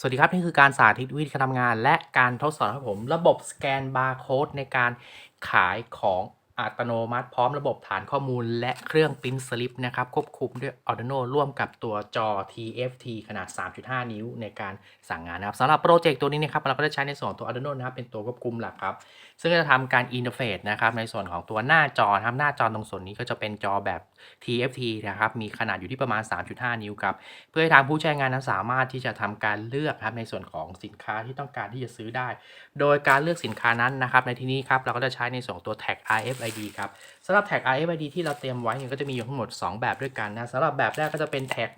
สวัสดีครับ นี่คือการสาธิตวิธีการทำงาน และการทดสอบครับผม ระบบสแกนบาร์โค้ดในการขายของอัตโนมัติ พร้อมระบบฐานข้อมูล และเครื่องปริ้นสลิปนะครับ ควบคุมด้วย Arduino ร่วมกับตัวจอ TFT ขนาด 3.5 นิ้วในการสั่งงานนะครับสำหรับโปรเจกต์ตัวนี้นะครับเราก็จะใช้ในส่วนของตัว Arduino นะครับเป็นตัวควบคุมหลักครับ ซึ่งจะทำการอินเทอร์เฟซนะครับในส่วนของตัวหน้าจอนะครับหน้าจอตรงส่วนนี้ก็จะเป็นจอแบบ TFT นะครับมีขนาดอยู่ที่ประมาณ 3.5 นิ้วครับเพื่อให้ทางผู้ใช้งานนั้นสามารถที่จะทำการเลือกครับในส่วนของสินค้าที่ต้องการที่จะซื้อได้ โดยการเลือกสินค้านั้นนะครับในที่นี้ครับเราก็จะใช้ในส่วนของตัวแท็ก RFID ครับสำหรับแท็ก RFID ที่เราเตรียมไว้เนี่ยก็จะมีอยู่ทั้งหมด 2 แบบด้วยกันนะสำหรับแบบแรกก็จะเป็นแท็ก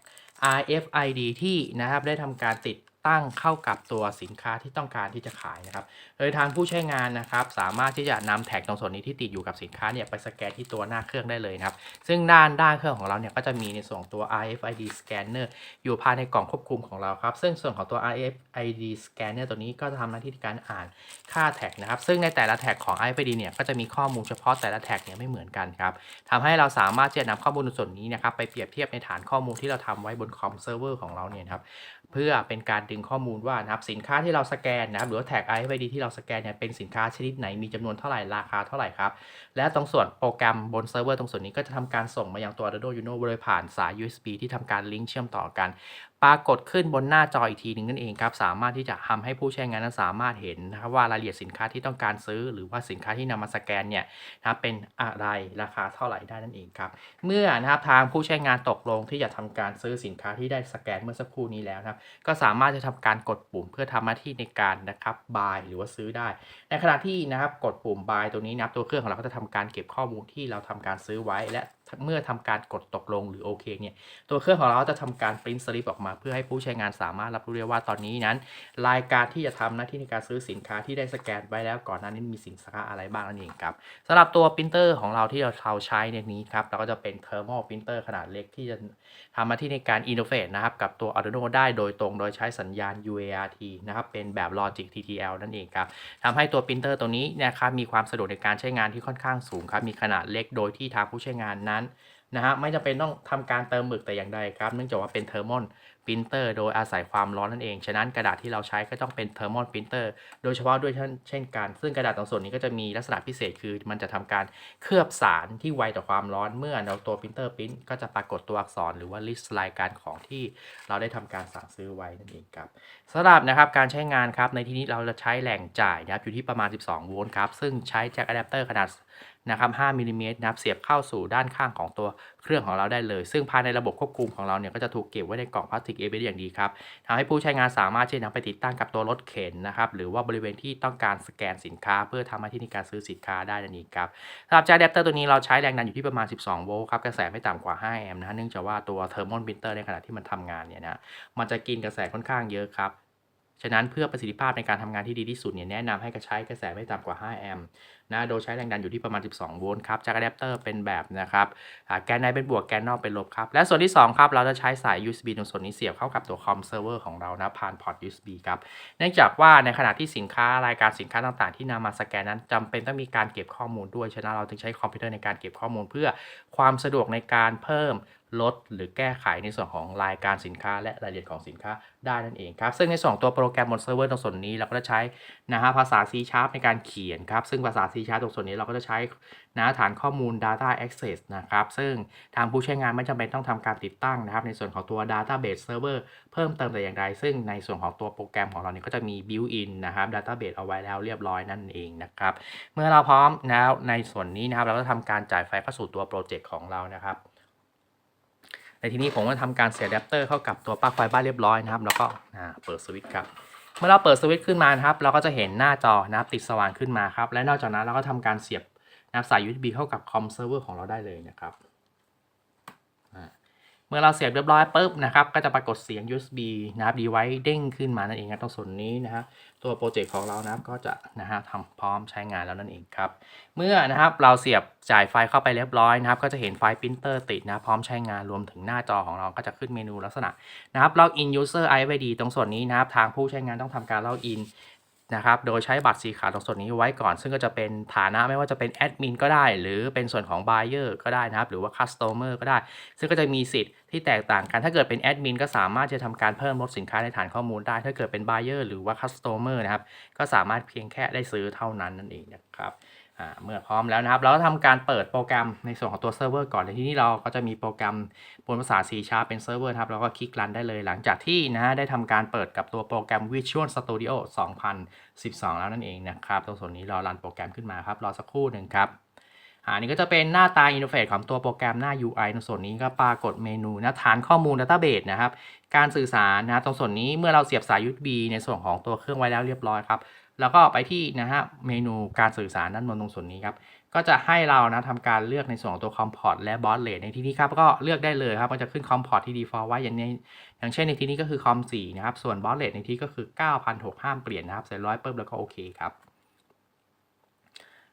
RFID ที่นะครับได้ทำการติด ตั้งเข้ากับตัวสินค้าที่ต้องการที่จะขายนะครับ โดยทางผู้ใช้งานนะครับ สามารถที่จะนำแท็กตรงส่วนนี้ที่ติดอยู่กับสินค้าเนี่ยไปสแกนที่ตัวหน้าเครื่องได้เลยนะครับ ซึ่งด้านด้านเครื่องของเราเนี่ยก็จะมีในส่วนของตัว RFID scanner อยู่ภายในกล่องควบคุมของเราครับ ซึ่งส่วนของตัว RFID scanner ตัวนี้ก็จะทำหน้าที่การอ่านค่าแท็กนะครับ ซึ่งในแต่ละแท็กของ RFID เนี่ยก็จะมีข้อมูลเฉพาะแต่ละแท็กเนี่ยไม่เหมือนกันครับทำให้เราสามารถที่จะนำข้อมูลส่วนนี้นะครับไปเปรียบเทียบในฐานข้อมูลที่เราทำไว้บนคอมเซิร์ฟเวอร์ของเราเนี่ยครับ เพื่อเป็นการดึงข้อมูลว่านะครับสินค้าที่เราสแกนนะครับหรือว่าแท็ก RFID ที่เราสแกนเนี่ยเป็นสินค้าชนิดไหนมีจำนวนเท่าไหร่ราคาเท่าไหร่ครับและตรงส่วนโปรแกรมบนเซิร์ฟเวอร์ตรงส่วนนี้ก็จะทำการส่งมายังตัว Arduino Uno โดยผ่านสาย USB ที่ทำการลิงก์เชื่อมต่อกัน ปรากฏขึ้นบนหน้าจออีกทีหนึ่งนั่นเองครับสามารถที่จะทำให้ผู้ใช้งานนั้นสามารถเห็นนะครับว่ารายละเอียดสินค้าที่ต้องการซื้อ หรือว่าสินค้าที่นำมาสแกนเนี่ยนะครับเป็นอะไรราคาเท่าไหร่ได้นั่นเองครับเมื่อนะครับทางผู้ใช้งานตกลงที่จะทำการซื้อสินค้าที่ได้สแกนเมื่อสักครู่นี้แล้วนะครับก็สามารถจะทำการกดปุ่มเพื่อทำหน้าที่ในการนะครับ buy หรือว่าซื้อได้ ในขณะที่นะครับกดปุ่ม buy ตัวนี้นะครับตัวเครื่องของเราก็จะทำการเก็บข้อมูลที่เราทำการซื้อไว้และ เมื่อทำการกดตกลงหรือโอเคเนี่ยตัวเครื่องของเราจะทำการ print slip ออกมา เพื่อให้ผู้ใช้งานสามารถรับรู้ได้ว่าตอนนี้นั้น รายการที่จะทำหน้าที่ในการซื้อสินค้าที่ได้สแกนไว้แล้วก่อนหน้านี้มีสินค้าอะไรบ้างนั่นเองครับสำหรับตัวปรินเตอร์ของเราที่เราใช้ในนี้ครับเราก็จะเป็น thermal printer ขนาดเล็กที่จะทำหน้าที่ในการอินเทอร์เฟซนะครับกับตัว Arduino ได้โดยตรงโดยใช้สัญญาณ UART นะครับเป็นแบบ Logic TTL นั่นเองครับทำให้ตัวปรินเตอร์ตัวนี้นะครับมีความสะดวกในการใช้งานที่ค่อนข้างสูงครับมีขนาดเล็กโดยที่ทางผู้ใช้งานนั้นนะฮะไม่จำเป็นต้องทำการเติมหมึกแต่อย่างใดครับเนื่องจากว่าเป็นเทอร์ม l ปรินเตอร์โดยอาศัยความร้อนนั่นเอง ฉะนั้นกระดาษที่เราใช้ก็ต้องเป็นเทอร์ม l ปรินเตอร์โดยเฉพาะด้วยเช่นกัน ซึ่งกระดาษตรงส่วนนี้ก็จะมีลักษณะพิเศษคือมันจะทำการเคลือบสารที่ไวต่อความร้อนเมื่อเราตัวปรินเตอร์ปรินก็จะปรากฏตัวอักษรหรือว่าลิสต์รายการของที่เราได้ทำการสั่งซื้อไว้นั่นเองครับสำหรับนะครับการใช้งานครับในที่นี้เราจะใช้แหล่งจ่ายนะครับอยู่ที่ประมาณ 12 โวลต์ครับซึ่งใช้แจ็คอะแดปเตอร์ขนาด นะครับ5มิลลิเมตรนะครับเสียบเข้าสู่ด้านข้างของตัวเครื่องของเราได้เลย ซึ่งภายในระบบควบคุมของเราเนี่ยก็จะถูกเก็บไว้ในกล่องพลาสติกเอเบอย่างดีครับทำให้ผู้ใช้งานสามารถที่จะนำไปติดตั้งกับตัวรถเข็นนะครับหรือว่าบริเวณที่ต้องการสแกนสินค้า เพื่อทำหน้าที่ในการซื้อสินค้าได้นั่นเองครับสำหรับจ็คอะแดปเตอร์ตัวนี้เราใช้แรงดันอยู่ที่ประมาณ 12 โวลต์ครับกระแสไม่ต่ำกว่า 5 แอมป์นะเนื่องจากว่าตัวเทอร์โมมิเตอร์ในขณะที่มันทำงานเนี่ยนะมันจะกินกระแสค่อนข้างเยอะครับฉะนั้นเพื่อประสิทธิภาพในการทำงานที่ดีที่สุดเนี่ยแนะนำให้กระใช้กระแสไม่ต่ำกว่า 5 แอมป์ นะโดยใช้แรงดันอยู่ที่ประมาณ 12 โวลต์ครับ จากอะแดปเตอร์เป็นแบบนะครับแกนในเป็นบวกแกนนอกเป็นลบครับ และส่วนที่ 2 ครับ เราจะใช้สาย USB ตรงส่วนนี้เสียบเข้ากับตัวคอมเซิร์ฟเวอร์ของเรานะผ่านพอร์ต USB ครับ เนื่องจากว่าในขณะที่สินค้ารายการสินค้าต่างๆ ที่นำมาสแกนนั้นจำเป็นต้องมีการเก็บข้อมูลด้วย ฉะนั้นเราจึงใช้คอมพิวเตอร์ในการเก็บข้อมูลเพื่อความสะดวกในการเพิ่ม ลดหรือแก้ไขในส่วนของรายการสินค้าและรายละเอียดของสินค้าได้นั่นเองครับ ซึ่งในส่วนของตัวโปรแกรมบนเซิร์ฟเวอร์ตรงส่วนนี้เราก็จะใช้นะฮะภาษา C Sharp ในการเขียนครับ ซึ่งภาษา C Sharp ตรงส่วนนี้เราก็จะใช้นะฐานข้อมูล Data Access นะครับ ซึ่งทางผู้ใช้งานไม่จำเป็นต้องทำการติดตั้งนะครับ ในส่วนของตัว Database Server เพิ่มเติมแต่อย่างใด ซึ่งในส่วนของตัวโปรแกรมของเราเนี่ยก็จะมี built-in นะครับ Database เอาไว้แล้วเรียบร้อยนั่นเองนะครับ เมื่อเราพร้อมแล้วในส่วนนี้นะครับเราก็ทำการจ่ายไฟเข้าสู่ตัวโปรเจกต์ของเรานะครับ ในที่นี้ผมก็ทำการเสียดแดปเตอร์เข้ากับตัวปลั๊กไฟบ้านเรียบร้อยนะครับ แล้วก็เปิดสวิตช์ครับ เมื่อเราเปิดสวิตช์ขึ้นมานะครับ เราก็จะเห็นหน้าจอนะครับติดสว่างขึ้นมาครับ และนอกจากนั้นเราก็ทำการเสียบนะครับสาย USB เข้ากับคอมเซิร์ฟเวอร์ของเราได้เลยนะครับ เมื่อเราเสียบเรียบร้อยปุ๊บนะครับ ก็จะปรากฏเสียง USB นะครับดีไว้เด้งขึ้นมานั่นเองครับตรงส่วนนี้นะครับตัวโปรเจกต์ของเรานะครับก็จะนะฮะทำพร้อมใช้งานแล้วนั่นเองครับ เมื่อนะครับเราเสียบจ่ายไฟเข้าไปเรียบร้อยนะครับ ก็จะเห็นไฟปรินเตอร์ติดนะพร้อมใช้งานรวมถึงหน้าจอของเราก็จะขึ้นเมนูลักษณะนะครับ login user ID ตรงส่วนนี้นะครับทางผู้ใช้งานต้องทำการ login นะครับ โดยใช้บัตรสีขาวตรงส่วนนี้ไว้ก่อน ซึ่งก็จะเป็นฐานะไม่ว่าจะเป็นแอดมินก็ได้ หรือเป็นส่วนของ Buyer ก็ได้นะครับ หรือว่าคัสเตอร์ก็ได้ ซึ่งก็จะมีสิทธิ์ที่แตกต่างกัน ถ้าเกิดเป็นแอดมินก็สามารถจะทำการเพิ่มลดสินค้าในฐานข้อมูลได้ ถ้าเกิดเป็น Buyer หรือว่าคัสเตอร์นะครับ ก็สามารถเพียงแค่ได้ซื้อเท่านั้นนั่นเองนะครับ เมื่อพร้อมแล้วนะครับ เราก็ทำการเปิดโปรแกรมในส่วนของตัวเซิร์ฟเวอร์ก่อนในที่นี้เราก็จะมีโปรแกรมบนภาษา C Sharp เป็นเซิร์ฟเวอร์ครับเราก็คลิกรันได้เลยหลังจากที่นะฮะได้ทำการเปิดกับตัวโปรแกรม Visual Studio 2012 แล้วนั่นเองนะครับตรงส่วนนี้เรารันโปรแกรมขึ้นมาครับรอสักครู่หนึ่งครับอ่านี่ก็จะเป็นหน้าตาอินเทอร์เฟซของตัวโปรแกรมหน้า UI ตรงส่วนนี้ก็ปรากฏเมนูนะฐานข้อมูล Database นะครับ การสื่อสารนะตรงส่วนนี้เมื่อเราเสียบสาย USB ในส่วนของตัวเครื่องไว้แล้วเรียบร้อยครับ แล้วก็ไปที่นะฮะเมนูการสื่อสารด้านบนตรงส่วนนี้ครับก็จะให้เรานะทำการเลือกในส่วนของตัว com port และ baud rate ในที่นี้ครับก็เลือกได้เลยครับมันจะขึ้น com port ที่ default ไว้อย่างนี้อย่างเช่นในที่นี้ก็คือ com 4นะครับส่วน baud rate ในที่ก็คือ 9,600ห้ามเปลี่ยนนะครับเสร็จร้อยปุ๊บแล้วก็โอเคครับ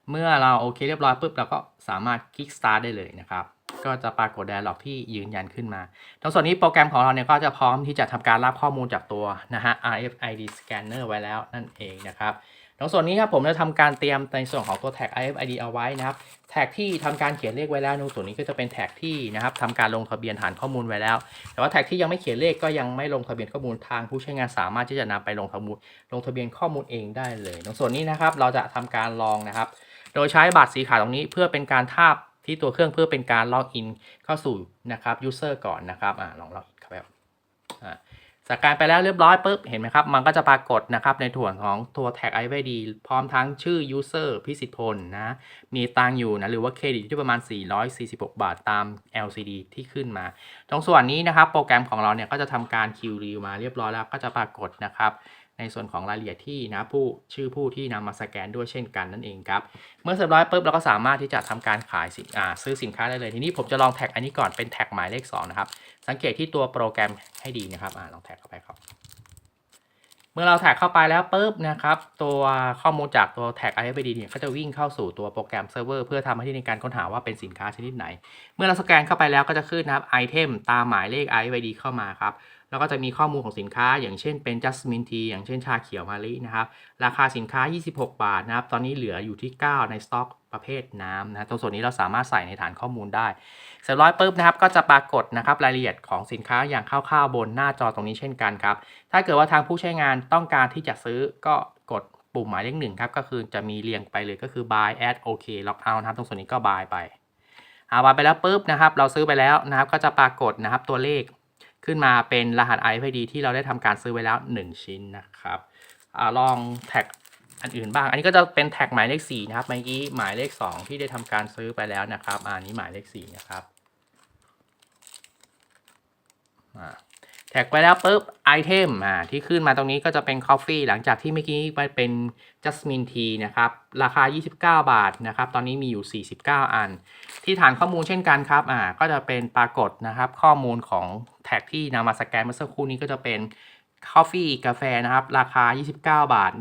เมื่อเราโอเคเรียบร้อยปุ๊บเราก็สามารถคลิก start ได้เลยนะครับ ก็จะปรากฏ dialog ที่ยืนยันขึ้นมาตรงส่วนนี้โปรแกรมของเราเนี่ยก็จะพร้อมที่จะทำการรับข้อมูลจากตัวนะฮะ RFID scanner ไว้แล้วนั่นเองนะครับตรงส่วนนี้ครับผมจะทำการเตรียมในส่วนของตัวแท็ก RFID เอาไว้นะครับ แท็กที่ทำการเขียนเลขไว้แล้วตรงส่วนนี้ก็จะเป็นแท็กที่นะครับทำการลงทะเบียนฐานข้อมูลไว้แล้ว แต่ว่าแท็กที่ยังไม่เขียนเลขก็ยังไม่ลงทะเบียนข้อมูลทางผู้ใช้งานสามารถที่จะนำไปลงทะมูลลงทะเบียนข้อมูลเองได้เลยตรงส่วนนี้นะครับเราจะทำการลองนะครับ โดยใช้บัตรสีขาวตรงนี้เพื่อเป็นการทาบ ที่ตัวเครื่องเพื่อเป็นการล็อกอินเข้าสู่นะครับ user ก่อนนะครับอ่าลองล็อกอินครับแบบอ่าสแกนไปแล้วเรียบร้อยปุ๊บเห็นไหมครับ มันก็จะปรากฏนะครับในถ่วนของตัวแท็ก IVD พร้อมทั้งชื่อ user พิสิทธิ์พลนะ มีตังอยู่นะ หรือว่าเครดิตอยู่ที่ประมาณ 446 บาทตาม LCD ที่ขึ้นมา ตรงส่วนนี้นะครับ โปรแกรมของเราเนี่ยก็จะทำการคิวรีมาเรียบร้อยแล้วก็จะปรากฏนะครับ ในส่วนของรายละเอียดที่นะผู้ชื่อผู้ที่นำมาสแกนด้วยเช่นกันนั่นเองครับ เมื่อเสร็จร้อยปุ๊บเราก็สามารถที่จะทำการขายสินซื้อสินค้าได้เลย ทีนี้ผมจะลองแท็กอันนี้ก่อนเป็นแท็กหมายเลข2นะครับ สังเกตที่ตัวโปรแกรมให้ดีนะครับอลองแท็กเข้าไปครับ เมื่อเราแท็กเข้าไปแล้วปุ๊บนะครับตัวข้อมูลจากตัวแท็ก IFID เนี่ยก็จะวิ่งเข้าสู่ตัวโปรแกรมเซิร์ฟเวอร์เพื่อทำหน้าที่ในการค้นหาว่าเป็นสินค้าชนิดไหน เมื่อเราสแกนเข้าไปแล้วก็จะขึ้นนะครับไอเทมตามหมายเลข IFID เข้ามาครับ แล้วก็จะมีข้อมูลของสินค้า อย่างเช่นเป็น Jasmine Tea อย่างเช่นชาเขียวมะลินะครับราคาสินค้า 26 บาทนะครับตอนนี้เหลืออยู่ที่ 9 ในสต็อกประเภทน้ำนะตรงส่วนนี้เราสามารถใส่ในฐานข้อมูลได้เสร็จร้อยปุ๊บนะครับก็จะปรากฏนะครับรายละเอียดของสินค้าอย่างคร่าวๆบนหน้าจอตรงนี้เช่นกันครับถ้าเกิดว่าทางผู้ใช้งานต้องการที่จะซื้อก็กดปุ่มหมายเลขหนึ่งครับก็คือจะมีเรียงไปเลยก็คือ buy add OK log out นะครับตรงส่วนนี้ก็ buy ไปเอาไปแล้วปุ๊บนะครับ เราซื้อไปแล้วนะครับก็จะปรากฏนะครับตัวเลข ขึ้นมาเป็นรหัส RFID ที่เราได้ทำการซื้อไว้แล้ว 1 ชิ้นนะครับอลองแท็กอันอื่นบ้าง อันนี้ก็จะเป็นแท็กหมายเลข4นะครับเมื่อกี้หมายเลข 2 ที่ได้ทำการซื้อไปแล้วนะครับอันนี้หมายเลข4นะครับแท็กไปแล้วปุ๊บไอเทมอ่าที่ขึ้นมาตรงนี้ก็จะเป็น Coffee หลังจากที่เมื่อกี้ไปเป็น Jasmine Tea นะครับราคา 29 บาทนะครับตอนนี้มีอยู่ 49 อัน ที่ฐานข้อมูลเช่นกันครับอ่าก็จะเป็นปรากฏนะครับข้อมูลของ แท็กที่นำมาสแกนเมื่อสักครู่นี้ก็จะเป็น Coffee กาแฟนะครับ ราคา 29 บาท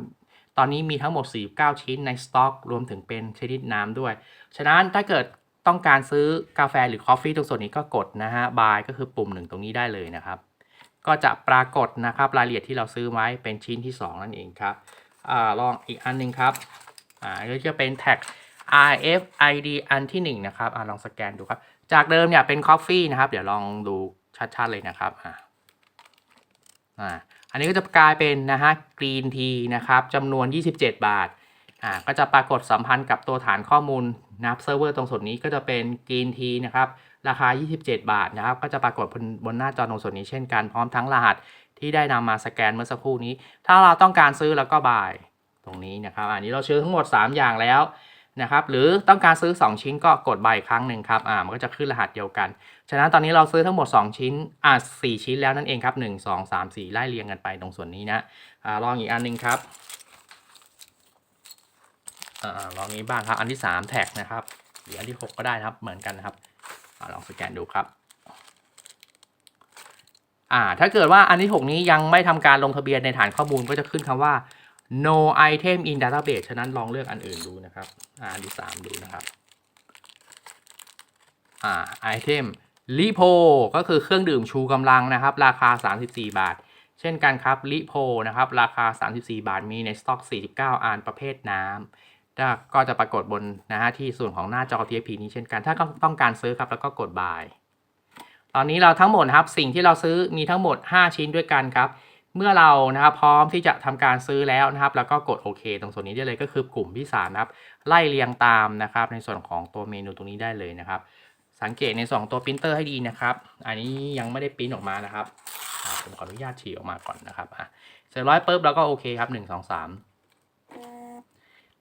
ตอนนี้มีทั้งหมด 49 ชิ้นในสต็อก รวมถึงเป็นชนิดน้ำด้วย ฉะนั้นถ้าเกิดต้องการซื้อกาแฟหรือ Coffee ตรงส่วนนี้ก็กดนะฮะ buy ก็คือปุ่มหนึ่งตรงนี้ได้เลยนะครับ ก็จะปรากฏนะครับรายละเอียดที่เราซื้อไว้เป็นชิ้นที่ 2 นั่นเองครับอ่าลองอีกอันหนึงครับอ่าก็จะเป็นแท็ก RFID อันที่1นะครับอ่าลองสแกนดูครับ จากเดิมเนี่ยเป็น Coffee นะครับ เดี๋ยวลองดู ชัดๆเลยนะครับอ่าอ่าอันนี้ก็จะกลายเป็นนะฮะ Green Tea นะครับจำนวน 27 บาทอ่าก็จะปรากฏสัมพันธ์กับตัวฐานข้อมูลนะครับเซิร์ฟเวอร์ตรงส่วนนี้ก็จะเป็น Green Tea นะครับราคา 27 บาทนะครับก็จะปรากฏบนบนหน้าจอตรงส่วนนี้เช่นกันพร้อมทั้งรหัสที่ได้นำมาสแกนเมื่อสักครู่นี้ ถ้าเราต้องการซื้อแล้วก็บายตรงนี้นะครับ อันนี้เราซื้อทั้งหมด 3 อย่างแล้ว นะครับหรือต้องการซื้อ 2 ชิ้นก็กดบายครั้งหนึ่งครับอ่ามันก็จะขึ้นรหัสเดียวกัน ฉะนั้นตอนนี้เราซื้อทั้งหมด 2 ชิ้นอ่า4ชิ้นแล้วนั่นเองครับ 1 2 3 4 ไล่เรียงกันไปตรงส่วนนี้นะอ่าลองอีกอันหนึงครับอ่าลองนี้บ้างครับอันที่ 3 แท็กนะครับหรืออันที่ 6 ก็ได้ครับเหมือนกันนะครับอ่าลองสแกนดูครับอ่าถ้าเกิดว่าอันที่ 6 นี้ยังไม่ทำการลงทะเบียนในฐานข้อมูลก็จะขึ้นคำว่า no item in database ฉะนั้นลองเลือกอันอื่นดูนะครับอ่าอันที่3ดูนะครับอ่า item repo ก็คือเครื่องดื่มชูกำลังนะครับ ราคา 34 บาท เช่นกันครับลิโพนะครับ ราคา 34 บาทมีในสต็อก 49 อันประเภทน้ำก็ก็จะปรากฏบนนะฮะที่ส่วนของหน้าจอ TFP นี้เช่นกัน ถ้าต้องการซื้อครับแล้วก็กด buy ตอนนี้เราทั้งหมดครับสิ่งที่เราซื้อมีทั้งหมด 5 ชิ้นด้วยกันครับ เมื่อเรานะครับพร้อมที่จะทำการซื้อแล้วนะครับ แล้วก็กดโอเค ตรงส่วนนี้ได้เลยก็คือกลุ่มที่3นะครับ ไล่เรียงตามนะครับ ในส่วนของตัวเมนูตรงนี้ได้เลยนะครับ สังเกตในสองตัวปรินเตอร์ให้ดีนะครับ อันนี้ยังไม่ได้ปริ้นออกมานะครับผมขออนุญาตฉีกออกมาก่อนนะครับอะเสร็จร้อยปุ๊บแล้วก็โอเคครับหนึ่งสองสาม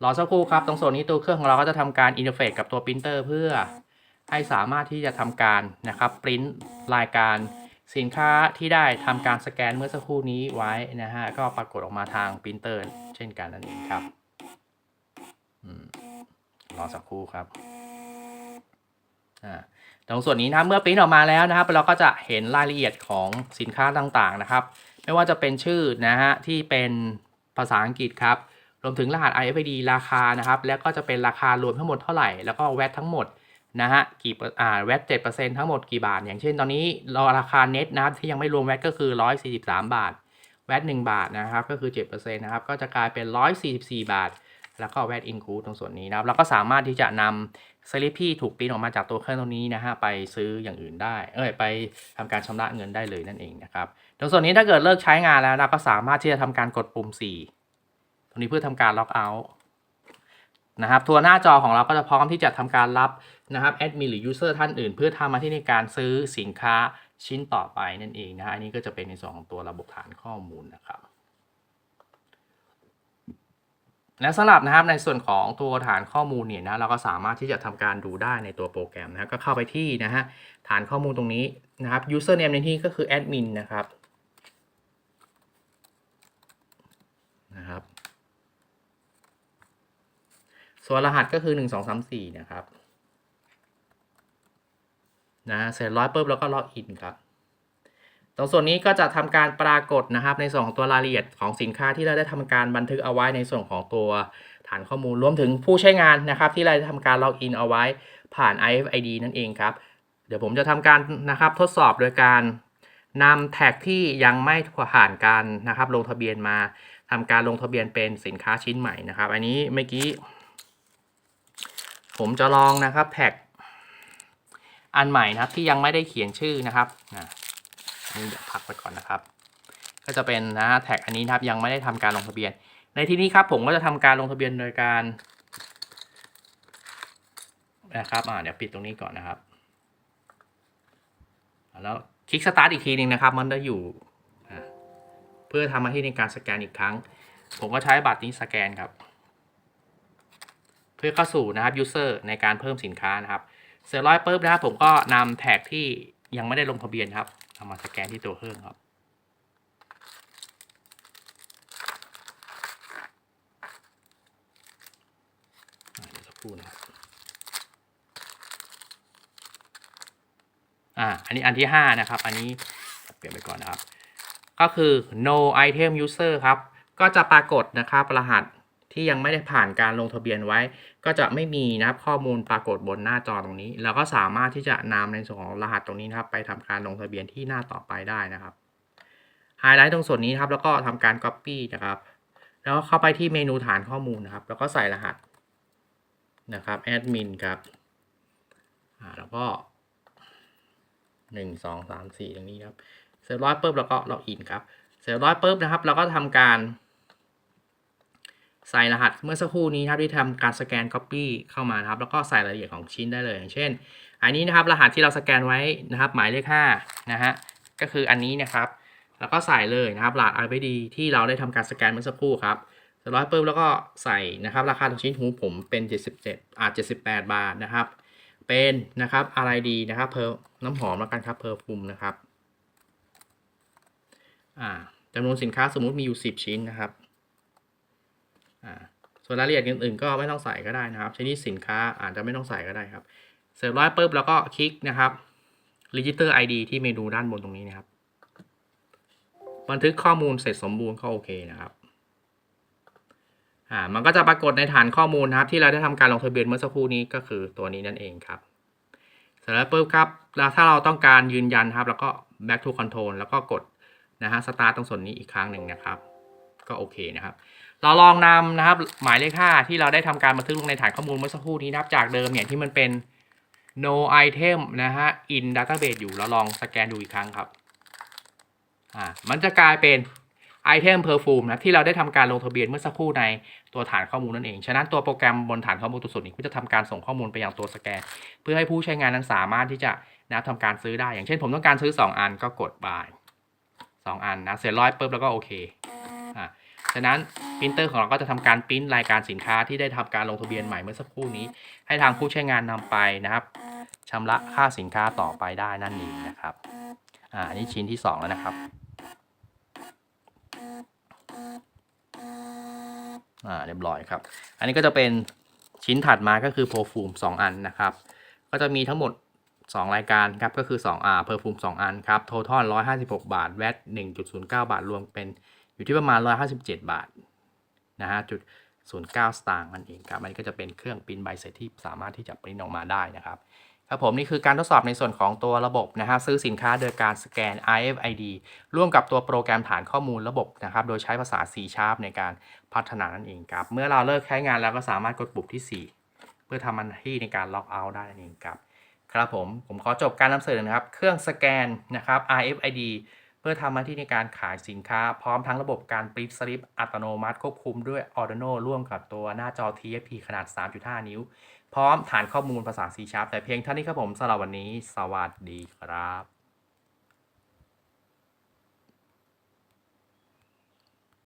รอสักครู่ครับ ตรงส่วนนี้ตัวเครื่องของเราก็จะทำการอินเทอร์เฟซกับตัวปรินเตอร์เพื่อให้สามารถที่จะทำการนะครับปริ้นรายการ สินค้าที่ได้ทำการสแกนเมื่อสักครู่นี้ไว้นะฮะ ก็ปรากฏออกมาทางปรินเตอร์เช่นกันนั่นเองครับอืมรอสักครู่ครับอ่าตรงส่วนนี้นะเมื่อปริ้นออกมาแล้วนะครับ เราก็จะเห็นรายละเอียดของสินค้าต่างๆนะครับ ไม่ว่าจะเป็นชื่อนะฮะที่เป็นภาษาอังกฤษครับ รวมถึงรหัส IFID ราคานะครับ แล้วก็จะเป็นราคารวมทั้งหมดเท่าไหร่ แล้วก็แวตทั้งหมด นะฮะกี่เปอร์อ่าแวตเจ็ดเปอร์เซ็นต์ทั้งหมดกี่บาท อย่างเช่นตอนนี้เราราคาเน็ตนะครับที่ยังไม่รวมแวตก็คือร้อยสี่สิบสามบาท แวตหนึ่งบาทนะครับก็คือเจ็ดเปอร์เซ็นต์นะครับก็จะกลายเป็นร้อยสี่สิบสี่บาท แล้วก็แวตอินคูตรงส่วนนี้นะครับเราก็สามารถที่จะนำสลิปที่ถูกปริ้นออกมาจากตัวเครื่องตรงนี้นะฮะไปซื้ออย่างอื่นได้ เอ้ยไปทำการชำระเงินได้เลยนั่นเองนะครับตรงส่วนนี้ถ้าเกิดเลิกใช้งานแล้วเราก็สามารถที่จะทำการกดปุ่ม 4 ตรงนี้เพื่อทำการล็อกเอาท์ นะครับตัวหน้าจอของเราก็จะพร้อมที่จะทำการรับนะครับแอดมินหรือยูเซอร์ท่านอื่น เพื่อทำมาที่ในการซื้อสินค้าชิ้นต่อไปนั่นเองนะอันนี้ก็จะเป็นในส่วนของตัวระบบฐานข้อมูลนะครับ และสำหรับนะครับในส่วนของตัวฐานข้อมูลเนี่ยนะเราก็สามารถที่จะทำการดูได้ในตัวโปรแกรมนะก็เข้าไปที่นะฮะฐานข้อมูลตรงนี้นะครับ username ในที่ก็คือ admin นะครับนะครับ ส่วนรหัสก็คือ 1 2 3 4นะครับนะเสร็จร้อยปุ๊บแล้วก็ล็อกอินครับ ตรงส่วนนี้ก็จะทำการปรากฏนะครับ ในส่วนของตัวรายละเอียดของสินค้าที่เราได้ทำการบันทึกเอาไว้ในส่วนของตัวฐานข้อมูลรวมถึงผู้ใช้งานนะครับ ที่เราได้ทำการล็อกอินเอาไว้ผ่าน IFID นั่นเองครับ เดี๋ยวผมจะทำการนะครับทดสอบโดยการนำแท็กที่ยังไม่ผ่านการนะครับลงทะเบียนมาทำการลงทะเบียนเป็นสินค้าชิ้นใหม่นะครับ อันนี้เมื่อกี้ ผมจะลองนะครับแท็ก อันใหม่นะครับที่ยังไม่ได้เขียนชื่อนะครับอะนี่เดี๋ยวพักไปก่อนนะครับ ก็จะเป็นนะแท็กอันนี้นะครับยังไม่ได้ทำการลงทะเบียน ในที่นี้ครับผมก็จะทำการลงทะเบียนโดยการนะครับอ่าเดี๋ยวปิดตรงนี้ก่อนนะครับ แล้วคลิกสตาร์ทอีกทีหนึ่งนะครับ มันจะอยู่ เพื่อทำหน้าที่ในการสแกนอีกครั้ง ผมก็ใช้บัตรนี้สแกนครับ พื่อเข้าสู่นะครับ user ในการเพิ่มสินค้านะครับเสร็จร้อยปุ๊บนะครับผมก็นำแท็กที่ยังไม่ได้ลงทะเบียนครับเอามาสแกนที่ตัวเครื่องครับอ่าเดี๋ยวสักครู่นะครับอ่า อันนี้อันที่ห้านะครับ อันนี้เปลี่ยนไปก่อนนะครับ ก็คือ no item user ครับ ก็จะปรากฏนะครับ รหัสที่ยังไม่ได้ผ่านการลงทะเบียนไว้ ก็จะไม่มีนะครับข้อมูลปรากฏบนหน้าจอตรงนี้ เราก็สามารถที่จะนำในส่วนของรหัสตรงนี้นะครับ ไปทำการลงทะเบียนที่หน้าต่อไปได้นะครับไฮไลท์ตรงส่วนนี้ครับแล้วก็ทำการ Copy นะครับ แล้วเข้าไปที่เมนูฐานข้อมูลนะครับ แล้วก็ใส่รหัสนะครับแอดมินครับแล้วก็หนึ่งสองสามสี่ตรงนี้ครับเสร็จร้อยปุ๊บแล้วก็ล็อกอินครับ เสร็จร้อยปุ๊บนะครับ เราก็ทำการ ใส่รหัสเมื่อสักครู่นี้ครับที่ทำการสแกน Copy เข้ามาครับ แล้วก็ใส่รายละเอียดของชิ้นได้เลย อย่างเช่น อันนี้นะครับรหัสที่เราสแกนไว้นะครับ หมายเลข5นะฮะก็คืออันนี้นะครับ แล้วก็ใส่เลยนะครับรหัส RFID ที่เราได้ทำการสแกนเมื่อสักครู่ครับเสร็จร้อยปุ๊บแล้วก็ใส่นะครับ ราคาของชิ้นหูผมเป็น 77อ่า78 บาทนะครับ เป็นนะครับอะไรดีนะครับเพอน้ำหอมแล้วกันครับเพอร์ฟูมนะครับอ่าจำนวนสินค้าสมมุติมีอยู่ 10 ชิ้นนะครับ ส่วนรายละเอียดอื่นๆก็ไม่ต้องใส่ก็ได้นะครับชนิดสินค้าอาจจะไม่ต้องใส่ก็ได้ครับ เสร็จร้อยปุ๊บแล้วก็คลิกนะครับ Register ID ที่เมนูด้านบนตรงนี้นะครับ บันทึกข้อมูลเสร็จสมบูรณ์ก็โอเคนะครับอ่ามันก็จะปรากฏในฐานข้อมูลนะครับ ที่เราได้ทำการลงทะเบียนเมื่อสักครู่นี้ก็คือตัวนี้นั่นเองครับ เสร็จแล้วปุ๊บครับแล้วถ้าเราต้องการยืนยันครับ แล้วก็ back to control แล้วก็กดนะฮะสตาร์ทตรงส่วนนี้อีกครั้งหนึ่งนะครับ ก็โอเคนะครับ เราลองนำนะครับ หมายเลข5ที่เราได้ทำการบันทึกลงในฐานข้อมูลเมื่อสักครู่นี้นะครับ จากเดิมเนี่ยที่มันเป็น no item นะฮะ in database อยู่เราลองสแกนดูอีกครั้งครับอ่ามันจะกลายเป็น item perfume นะที่เราได้ทำการลงทะเบียนเมื่อสักครู่ในตัวฐานข้อมูลนั่นเอง ฉะนั้นตัวโปรแกรมบนฐานข้อมูลตัวส่วนนี้ก็จะทำการส่งข้อมูลไปยังตัวสแกน เพื่อให้ผู้ใช้งานนั้นสามารถที่จะนะทำการซื้อได้ อย่างเช่นผมต้องการซื้อ 2 อันก็กด buy 2อันนะเสร็จร้อยปุ๊บแล้วก็โอเคาฉะนั้นปรินเตอร์ของเราก็จะทำการปริ้นรายการสินค้าที่ได้ทำการลงทะเบียนใหม่เมื่อสักครู่นี้ ให้ทางผู้ใช้งานนำไปนะครับชำระค่าสินค้าต่อไปได้นั่นเองนะครับอ่าอันนี้ชิ้นที่ 2 แล้วนะครับอ่าเรียบร้อยครับ อันนี้ก็จะเป็นชิ้นถัดมาก็คือโ e รฟูม2 อันนะครับ ก็จะมีทั้งหมด 2 รายการครับ ก็คือ2อ่าเพอร์ฟูม2อันครับโททอล156บาท แวต1.09 บาท รวมเป็น อยู่ที่ประมาณ 157 บาทนะฮะจุด09 สตางค์นั่นเองครับอันก็จะเป็นเครื่องปริ้นใบเสร็จที่สามารถที่จะปริ้นออกมาได้นะครับครับผมนี่คือการทดสอบในส่วนของตัวระบบนะฮะซื้อสินค้าโดยการสแกน RFID ร่วมกับตัวโปรแกรมฐานข้อมูลระบบนะครับโดยใช้ภาษา C Sharp ในการพัฒนานั่นเองครับเมื่อเราเลิกใช้งานแล้วก็สามารถกดปุ่มที่ 4 เพื่อทำหน้าที่ในการล็อกเอาท์ได้นั่นเองครับครับผมผมขอจบการนำเสนอนะครับเครื่องสแกนนะครับ RFID พื่อทำหน้าที่ในการขายสินค้า พร้อมทั้งระบบการปริ้นสลิปอัตโนมัติควบคุมด้วย Arduino ร่วมกับตัวหน้าจอ TFT ขนาด 3.5 นิ้ว พร้อมฐานข้อมูลภาษา C Sharp แต่เพียงเท่านี้ครับผมสำหรับวันนี้ สวัสดีครับ